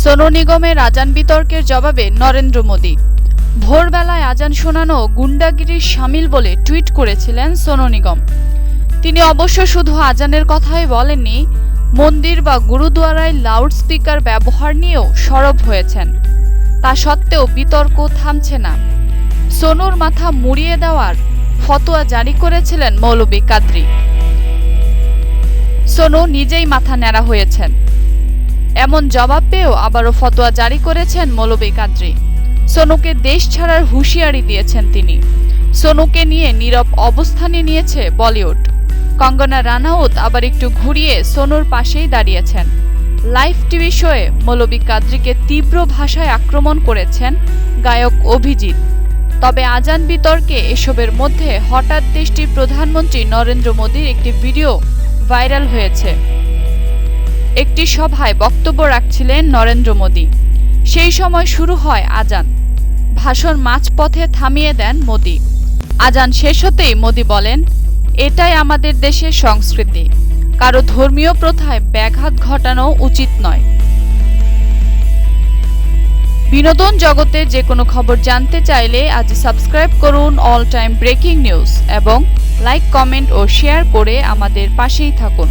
সোনু নিগমের আজান বিতর্কের জবাবে নরেন্দ্র মোদী। ভোরবেলায় আজান শোনানো গুন্ডাগিরির সামিল বলে টুইট করেছিলেন সোনু নিগম তিনি অবশ্য শুধু আজানের কথাই বলেননি, মন্দির বা গুরুদুয়ারায় লাউড স্পিকার ব্যবহার নিয়েও সরব হয়েছেন। তা সত্ত্বেও বিতর্ক থামছে না। সোনুর মাথা মুড়িয়ে দেওয়ার ফতোয়া জারি করেছিলেন মৌলবী কাদরি। সোনু নিজেই মাথা ন্যাড়া হয়েছেন। এমন জবাব পেয়েও আবারও ফতোয়া জারি করেছেন মৌলবী কাদরি। সোনুকে দেশ ছাড়ার হুঁশিয়ারি দিয়েছেন তিনি। সোনুকে নিয়ে নীরব অবস্থানে নিয়েছে বলিউড। কঙ্গনা রানাউত আবার একটু ঘুরিয়ে সোনুর পাশেই দাঁড়িয়েছেন। লাইভ টিভি শোয়ে মৌলবী কাদ্রিকে তীব্র ভাষায় আক্রমণ করেছেন গায়ক অভিজিৎ। তবে আজান বিতর্কে এসবের মধ্যে হঠাৎ দেশটির প্রধানমন্ত্রী নরেন্দ্র মোদীর একটি ভিডিও ভাইরাল হয়েছে। একটি সভায় বক্তব্য রাখছিলেন নরেন্দ্র মোদী। সেই সময় শুরু হয় আজান। ভাষণ মাঝপথে থামিয়ে দেন মোদী। আজান শেষ হতেই মোদী বলেন, এটাই আমাদের দেশের সংস্কৃতি। কারও ধর্মীয় প্রথায় ব্যাঘাত ঘটানো উচিত নয়। বিনোদন জগতে যে কোনো খবর জানতে চাইলে আজ সাবস্ক্রাইব করুন অল টাইম ব্রেকিং নিউজ এবং লাইক, কমেন্ট ও শেয়ার করে আমাদের পাশেই থাকুন।